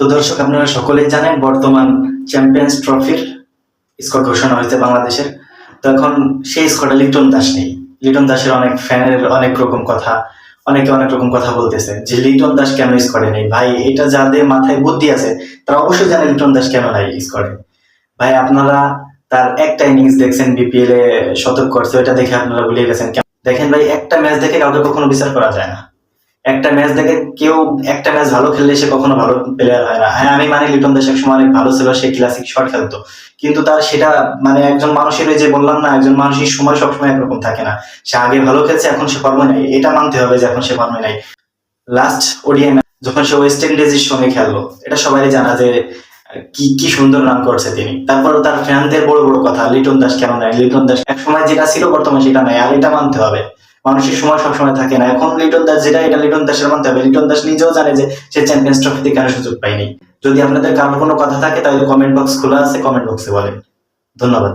তো দর্শক, আপনারা সকলেই জানেন বর্তমান চ্যাম্পিয়ন্স ট্রফির স্কোর ঘোষণা হয়েছে বাংলাদেশের। তো এখন সেই স্কোরটা লিটন দাস নেই। লিটন দাসের অনেক ফ্যানের অনেক রকম কথা, অনেকে অনেক রকম কথা বলতেছে যে লিটন দাস কেন স্কোরে নেই? ভাই, এটা যাদের মাথায় বুদ্ধি আছে, তারা অবশ্যই জানে লিটন দাস কেন নাই স্কোরে ভাই, আপনারা তার একটা ইনিংস দেখছেন বিপিএল এ শতক করছে ওটা দেখে আপনারা ভুলে গেছেন? দেখেন ভাই, একটা ম্যাচ দেখে কাউকে কখনো বিচার করা যায় না। একটা ম্যাচ দেখে কেউ একটা ম্যাচ ভালো খেললে সে কখনো ভালো প্লেয়ার হয় না। হ্যাঁ আমি মানে লিটন দাস সময় অনেক ভালো ছিল, সে ক্লাসিক শট খেলতো। কিন্তু তার সেটা মানে একজন মানুষের যে বললাম না, একজন মানুষের সময় সবসময় একরকম থাকে না। সে আগে ভালো খেলছে, এখন সে ফর্মে নাই। এটা মানতে হবে যে এখন সে ফর্মে নাই। লাস্ট ওডিআই যখন সে ওয়েস্ট ইন্ডিজের সঙ্গে খেললো, এটা সবাই জানা যে কি কি সুন্দর রান করছে তিনি। তারপর তার ফ্যানদের বড় বড় কথা, লিটন দাস কেন নাই? লিটন দাস এক সময় যেটা ছিল, বর্তমানে সেটা নাই। আর এটা মানতে হবে। মানুষের সময় সবসময় থাকে না। এখন লিটন দাস যেটা এটা লিটন দাসের মানতে হবে। লিটন দাস নিজেও জানে যে সে চ্যাম্পিয়ন্স ট্রফিতে কেন সুযোগ পায়নি। যদি আপনাদের কারোর কোনো কথা থাকে, তাহলে কমেন্ট বক্স খোলা আছে কমেন্ট বক্সে বলেন। ধন্যবাদ।